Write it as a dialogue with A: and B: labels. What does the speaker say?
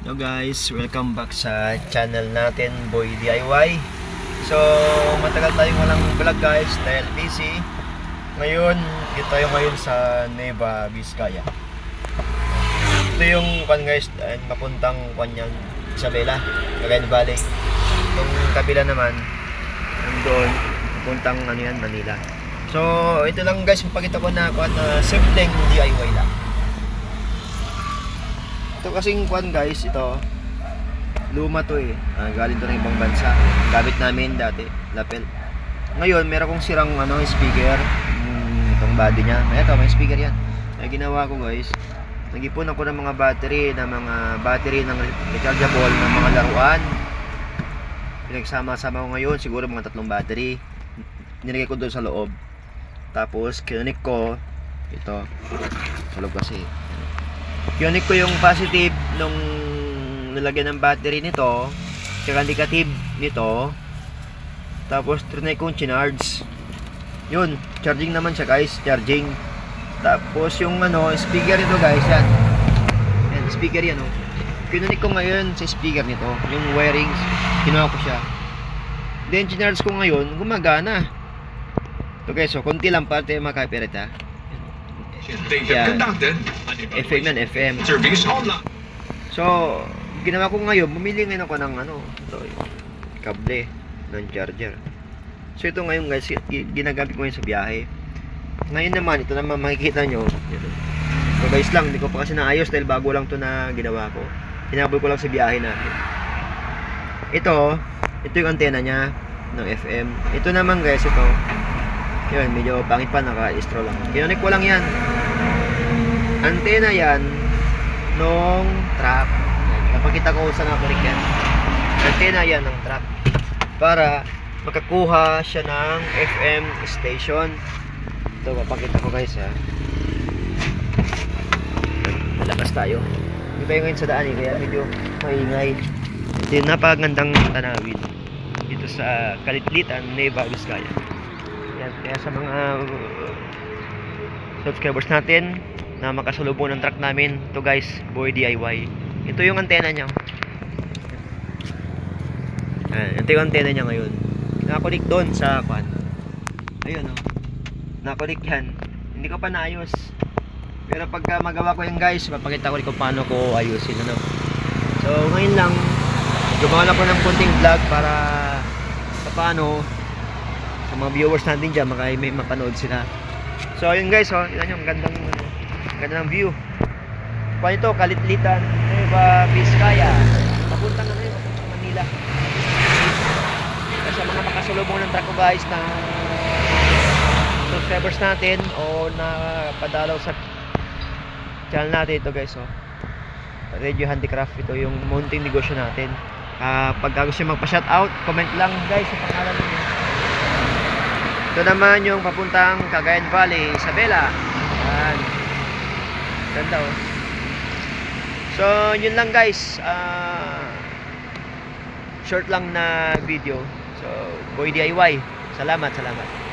A: Hello guys, welcome back sa channel natin, Boy DIY. So, matagal tayong walang vlog guys dahil busy. Ngayon, dito tayo ngayon sa Nueva Vizcaya. Ito yung kwan guys, ay, papuntang kwan yan, Isabela, Cagayan Valley. Itong kabila naman, doon, papuntang ano yan, Manila. So, ito lang guys, mapakita ko na kwan na simpleng DIY lang. Ito kasing kwan guys, ito. Luma to eh. Ah, galing to ng ibang bansa. Gamit namin dati, lapel. Ngayon, meron kong sirang ano, speaker. Hmm, itong body niya. May ito, may speaker yan. Kaya ginawa ko guys, nag-ipon ako ng mga battery, ng mga battery ng rechargeable ng mga laruan. Pinagsama-sama ko ngayon, siguro mga tatlong battery. Nilagay ko doon sa loob. Tapos, kinunik ko, ito, sa loob kasi, Kinunik ko yung positive nung nilagyan ng battery nito, tsaka negative nito. Tapos trinay kong chinards. Yun, charging naman siya guys, charging. Tapos yung ano, speaker nito guys, yan. Yan, speaker yan oh. Kinunik ko ngayon sa speaker nito, yung wirings, kinuha ko siya. Then chinards ko ngayon, gumagana. Guys, so konti lang para tayo ha.
B: They
A: Yeah.
B: have conducted an
A: FM yan, FM.
B: service online.
A: So, ginawa ko ngayon, bumili ngayon ako ng ano, ito, kable ng charger. So, ito ngayon guys, gi- ginagamit ko ngayon sa biyahe. Ngayon naman, ito naman makikita nyo. So guys lang, hindi ko pa kasi naayos dahil bago lang to na ginawa ko. Hinabol ko lang sa biyahe natin. Ito, ito yung antena niya ng FM. Ito naman guys, ito. Yun, medyo pangit pa, naka-istro lang. Kinunik ko lang yan. Antena yan nung truck. Napakita ko sa nakakunik yan. Antena yan ng truck. Para makakuha siya ng FM station. Ito, papakita ko guys ha. Malakas tayo. Hindi tayo ngayon sa daan eh, kaya medyo maingay. Ito yung napakagandang tanawin dito sa Kalitlitan, Nueva Vizcaya. Kaya sa mga uh, subscribers natin na makasalubong ng truck namin, ito guys, Boy DIY. Ito yung antena niya. Ayan, ito yung antena niya ngayon. Nakakulik doon sa kwan. Ayun oh. Nakakulik yan. Hindi ko pa naayos. Pero pagka magawa ko yan guys, papakita ko rin kung paano ko ayusin ano. So ngayon lang, gumawa lang ko ng kunting vlog para sa paano sa mga viewers natin dyan, maka may mapanood sila. So ayun guys, oh, yun yung gandang ano, ganda ng view. Kung ito, Kalitlitan, Nueva Vizcaya. Papunta na ngayon, papunta Manila. Sa mga makasulubong ng truck guys na subscribers natin o na padalaw sa channel natin ito guys oh. Radio Handicraft ito yung munting negosyo natin. Ah, pag gusto nyo magpa-shoutout, comment lang guys sa pangalan niyo. Ito naman yung papuntang Cagayan Valley, Isabela. Yan. Ganda oh. So, yun lang guys. Ah, short lang na video. So, Boy DIY. Salamat, salamat.